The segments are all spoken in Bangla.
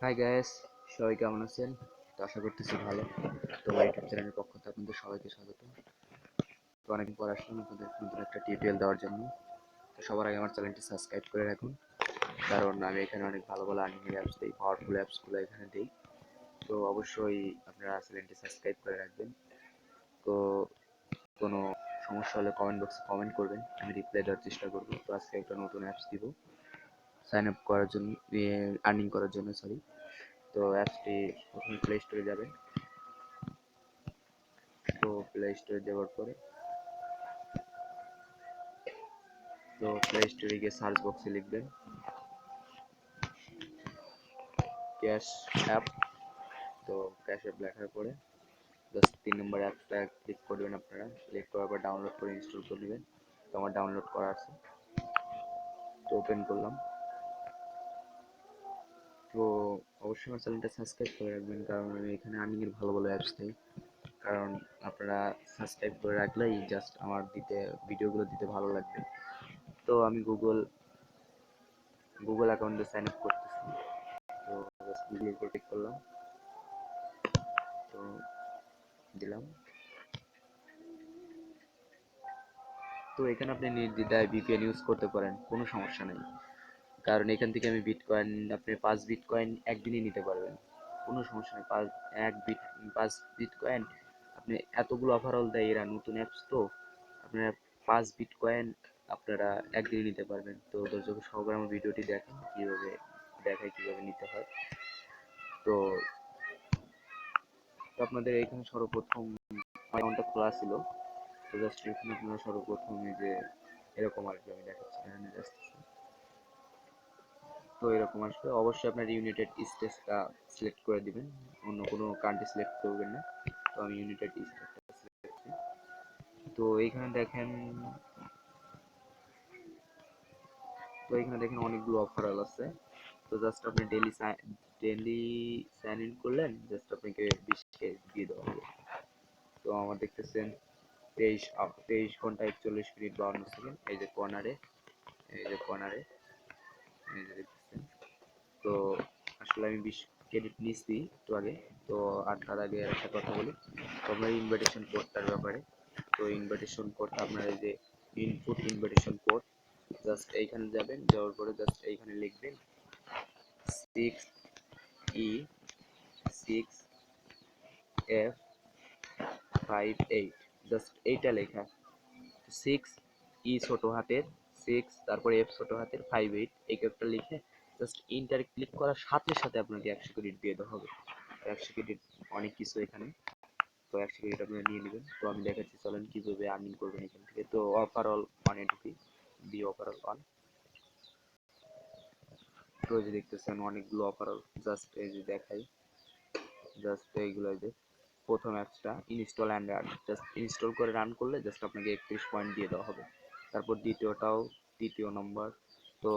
হাই গ্যাস সবাই কেমন আছেন? তো আশা করতেছি ভালো। তো ইউটিউব চ্যানেলের পক্ষ থেকে আপনাদের সবাইকে স্বাগত। তো অনেকদিন পর আসলাম আপনাদের নতুন একটা টিউটোরিয়াল দেওয়ার জন্য। তো সবার আগে আমার চ্যানেলটি সাবস্ক্রাইব করে রাখুন। কারণ আমি এখানে অনেক ভালো ভালো আর্নিং অ্যাপস দিই পাওয়ারফুল অ্যাপসগুলো এখানে দিই। তো অবশ্যই আপনারা চ্যানেলটি সাবস্ক্রাইব করে রাখবেন। তো কোনো সমস্যা হলে কমেন্ট বক্সে কমেন্ট করবেন। আমি রিপ্লাই দেওয়ার চেষ্টা করব। তো আজকে একটা নতুন অ্যাপস দিব। সাইন আপ করার জন্য আর্নিং করার জন্য সরি তো অ্যাপসটি প্রথমে প্লে স্টোরে যাবেন তো প্লে স্টোরে যাওয়ার পরে, তো প্লে স্টোরে গিয়ে সার্চ বক্সে লিখবেন ক্যাশ অ্যাপ তো ক্যাশ অ্যাপ লেখার পরে জাস্ট তিন নম্বর অ্যাপটা ক্লিক করবেন আপনারা। ক্লিক করার পর ডাউনলোড করে ইনস্টল করে নেবেন। তো আমার ডাউনলোড করা আছে। তো ওপেন করলাম। তো অবশ্যই আমার চ্যানেলটা সাবস্ক্রাইব করে রাখবেন, কারণ আমি এখানে আর্নিংয়ের ভালো ভালো অ্যাপস দিই কারণ আপনারা সাবস্ক্রাইব করে রাখলেই জাস্ট আমার দিতে ভিডিওগুলো দিতে ভালো লাগবে। তো আমি গুগল গুগল অ্যাকাউন্টে সাইন আপ করতেছি। তো জাস্ট গুগলের উপর ক্লিক করলাম। তো দিলাম। তো এখানে আপনি নির্দ্বিধায় ভিপিএন ইউজ করতে পারেন, কোনো সমস্যা নেই। কারণ এখান থেকে আমি বিটকয়েন আপনি পাঁচ বিটকয়েন একদিনই নিতে পারবেন। কোনো সমস্যা নেই, পাঁচ, এক বিট পাঁচ বিটকয়েন আপনি এতগুলো অফারল দেয় এরা নতুন অ্যাপস তো, আপনারা পাঁচ বিটকয়েন আপনারা একদিনই নিতে পারবেন। তো দর্শক সহকারে আমার ভিডিওটি দেখেন কীভাবে, দেখায় কীভাবে নিতে হয়। তো আপনাদের এখানে সর্বপ্রথম অ্যাকাউন্টটা খোলা ছিল। তো জাস্ট এখানে আপনারা সর্বপ্রথম যে, এরকম আর কি আমি দেখাচ্ছি, এখানে জাস্ট এরকম আসবে। অবশ্যই আপনার ইউনাইটেড স্টেটসটা সিলেক্ট করে দিবেন। অন্য কোনো কান্ট্রি সিলেক্ট করবেন না। তো আমি ইউনাইটেড স্টেটসটা সিলেক্ট করছি তো এইখানে দেখেন, তো এখানে দেখেন অনেকগুলো অফার আছে। তো জাস্ট আপনি ডেলি ডেলি সাইন ইন করলেন জাস্ট আপনাকে বিশ কে দিয়ে দেওয়া হবে। তো আমার দেখতেছেন তেইশ তেইশ ঘণ্টা একচল্লিশ মিনিট বাউন্ন সেকেন্ড। এই যে কর্নারে এই যে কর্নারে তো আসলে আমি বিশ ক্রেডিট নিচ্ছি একটু আগে। তো আর তার আগে একটা কথা বলি। তো আপনার ইনভাইটেশন কোডটার ব্যাপারে। তো ইনভাইটেশন কোডটা আপনার এই যে ইনপুট ইনভাইটেশন কোড জাস্ট এইখানে যাবেন, যাওয়ার পরে জাস্ট এইখানে লিখবেন six E six F five eight just এইটা লেখা। সিক্স ই ছোটো হাতের সিক্স তারপরে এফ ছোটো হাতের ফাইভ এইট এই কোডটা লিখে জাস্ট ইন্টার ক্লিক করার সাথে সাথে আপনাকে একশো ক্রেডিট দিয়ে দেওয়া হবে। একশো ক্রেডিট অনেক কিছু এখানে। তো একশো ক্রেডিট আপনারা নিয়ে নেবেন। তো আমি দেখাচ্ছি, চলেন কীভাবে আর্নিং করবেন এখান থেকে। তো ওভারঅল ওয়ান ঢুকি বি ওভারঅল ওয়ান তো যে দেখতেছেন, অনেকগুলো ওভারঅল জাস্ট এই যে দেখাই। জাস্ট এইগুলো যে। প্রথম অ্যাপসটা install and run just install করে রান করলে জাস্ট আপনাকে একত্রিশ পয়েন্ট দিয়ে দেওয়া হবে। তারপর দ্বিতীয়টাও, তৃতীয় নম্বর তো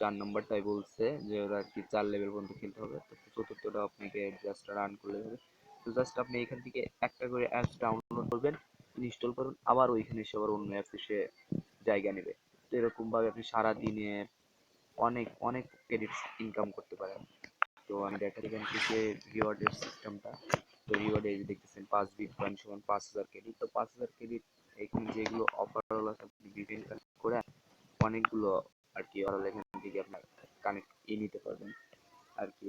চার নম্বরটাই বলছে যে, ওরা আর কি চার লেভেল পর্যন্ত খেলতে হবে। তো চতুর্থটা আপনাকে জাস্ট রান করলে হবে। তো জাস্ট আপনি এখান থেকে একটা করে অ্যাপস ডাউনলোড করবেন ইনস্টল করুন, আবার ওইখানে এসে আবার অন্য অ্যাপস এসে জায়গা নেবে। তো এরকমভাবে আপনি সারা দিনে অনেক অনেক ক্রেডিট ইনকাম করতে পারেন। তো আমি দেখা এখান থেকে রিওয়ার্ডের সিস্টেমটা তো রিওয়ার্ডে যে দেখতেছেন, পাঁচ বিট পয়েন্ট সমান পাঁচ হাজার ক্রেডিট তো পাঁচ হাজার ক্রেডিট এখানে যেগুলো অফার বিভিন্ন করে অনেকগুলো আর কি, ওরা এখান থেকে আপনার কানেক্ট ই নিতে পারবেন, আর কি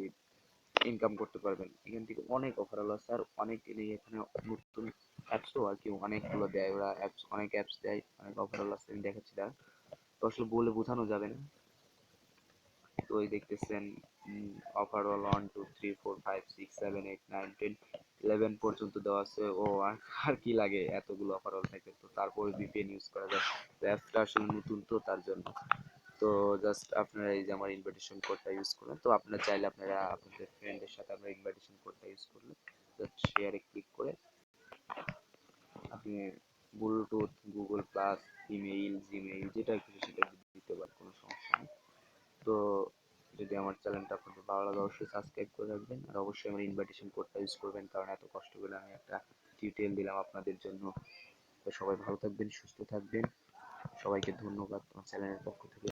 ইনকাম করতে পারবেন। এখান থেকে অনেক অফার আছে আর অনেক এখানে নতুন অ্যাপসও আর কি অনেকগুলো দেয় ওরা অ্যাপস অনেক অ্যাপস দেয়, অনেক অফার আছে আমি দেখাচ্ছি তার তো আসলে বলে বোঝানো যাবে না। তো এই দেখতেছেন overall one two three four five six seven eight nine ten eleven পর্যন্ত দেওয়া আছে। ও, আর কি লাগে এতগুলো ওভারঅল থাকে তো? তারপরে ভিপিএন ইউজ করা যায় তো অ্যাপসটা আসলে নতুন তো, তার জন্য। তো জাস্ট আপনারা এই যে আমার ইনভাইটেশন কোডটা ইউজ করলেন, তো আপনারা চাইলে আপনারা আপনাদের ফ্রেন্ডের সাথে আপনার ইনভাইটেশন কোডটা ইউজ করলেন। জাস্ট শেয়ারে ক্লিক করে আপনি Bluetooth Google Plus email Gmail যেটা খুশি সেটা দিতে পারেন, কোনো সমস্যা নেই। তো যদি আমার চ্যানেলটা আপনাদের ভালো লাগে, অবশ্যই সাবস্ক্রাইব করে রাখবেন। আর অবশ্যই আমার ইনভাইটেশন কোডটা ইউজ করবেন, কারণ এত কষ্ট করে আমি একটা টিউটোরিয়াল দিলাম আপনাদের জন্য। তো সবাই ভালো থাকবেন, সুস্থ থাকবেন। সবাইকে ধন্যবাদ আমার চ্যানেলের পক্ষ থেকে।